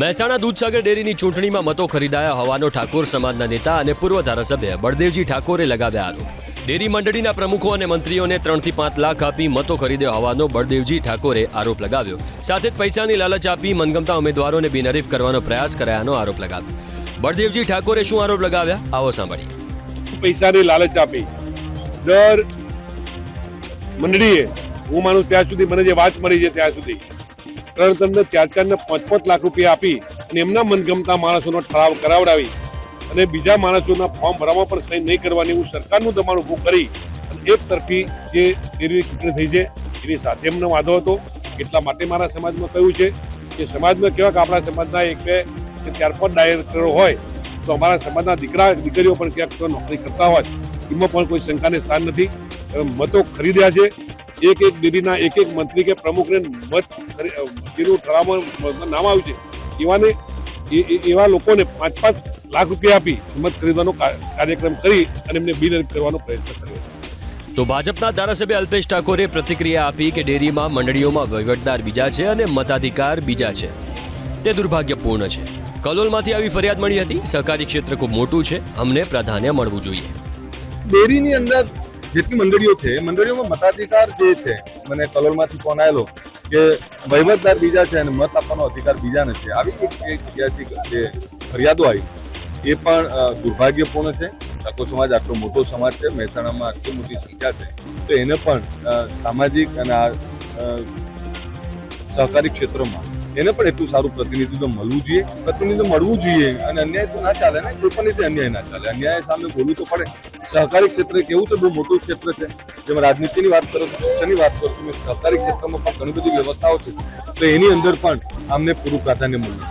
મહેસાણા દૂધસાગર ડેરીની ચૂંટણીમાં મતો ખરીદાયા હોવાનો ઠાકોર સમાજના નેતા અને પૂર્વ ધારાસભ્ય બળદેવજી ઠાકોરે લગાવ્યા આરોપ. ડેરી મંડળીના પ્રમુખો અને મંત્રીઓને ત્રણથી પાંચ લાખ આપી મતો ખરીદ્યા હોવાનો બળદેવજી ઠાકોરે આરોપ લગાવ્યો. સાથે જ પૈસાની લાલચ આપી મનગમતા ઉમેદવારોને બિનહરીફ કરવાનો પ્રયાસ કરાયાનો આરોપ લગાવ્યો. બળદેવજી ઠાકોરે શું આરોપ લગાવ્યા? આવો સાંભળીએ. પૈસાની લાલચ આપી. દર મંડળીએ, હું માનું ત્યાં સુધી મને જે વાત મળી છે ત્યાં સુધી ત્રણ ત્રણને ચાર ચારને પાંચ પાંચ લાખ રૂપિયા આપી અને એમના મનગમતા માણસોનો ઠરાવ કરાવડાવી અને બીજા માણસોના ફોર્મ ભરવામાં પણ સહી નહીં કરવાની એવું સરકારનું દબાણ ઊભું કરી અને એક તરફી જે ડેરીની ચૂંટણી થઈ છે, એની સાથે એમનો વાંધો હતો. એટલા માટે મારા સમાજમાં કહ્યું છે કે સમાજમાં કેવા કે આપણા સમાજના એક બે કે ચાર પાંચ ડાયરેક્ટરો હોય, તો અમારા સમાજના દીકરા દીકરીઓ પણ ક્યાંક નોકરી કરતા હોય. એમાં પણ કોઈ શંકાને સ્થાન નથી. મતો ખરીદ્યા છે. એક એક ડેરીના એક એક મંત્રી કે પ્રમુખને મત જેનું ઠરાવમાં નામ આવ્યું છે. એવાને એવા લોકોને પાંચ પાંચ લાખ રૂપિયા આપી મત ખરીદવાનો કાર્યક્રમ કરી અને એમને બિનહરીફ કરવાનો પ્રયત્ન કર્યો. છે તો ભાજપના ધારાસભ્ય અલ્પેશ ઠાકોરે પ્રતિક્રિયા આપી કે ડેરીમાં મંડળીઓમાં વહીવટદાર બીજા છે અને મતાધિકાર બીજા છે. તે દુર્ભાગ્યપૂર્ણ છે. કલોલમાંથી આવી ફરિયાદ મળી હતી. સહકારી ક્ષેત્ર ખૂબ મોટું છે. અમને પ્રાધાન્ય મળવું જોઈએ. ડેરીની અંદર જેટલી મંડળીઓ છે એ મંડળીઓમાં મતાધિકાર જે છે, મને કલોલમાંથી ફોન આવેલો કે વહીવટદાર બીજા છે અને મત આપવાનો અધિકાર બીજાને છે. આવી એક એક જગ્યાથી જે ફરિયાદો આવી, એ પણ દુર્ભાગ્યપૂર્ણ છે. ઠાકોર સમાજ આટલો મોટો સમાજ છે, મહેસાણામાં આટલી મોટી સંખ્યા છે, તો એને પણ સામાજિક અને આ સહકારી ક્ષેત્રમાં એને પણ એટલું સારું પ્રતિનિધિત્વ મળવું જોઈએ. પ્રતિનિધિત્વ મળવું જોઈએ અને અન્યાય તો ના ચાલે ને, કોઈ પણ રીતે અન્યાય ના ચાલે. અન્યાય સામે બોલવું તો પડે. સહકારી ક્ષેત્ર કેવું છે બહુ મોટું ક્ષેત્ર છે, જેમાં રાજનીતિની વાત કરો છો, શિક્ષણની વાત કરો છો સહકારી ક્ષેત્રમાં પણ ઘણી બધી વ્યવસ્થાઓ છે. તો એની અંદર પણ આમને પૂરું પ્રાધાન્ય મળવું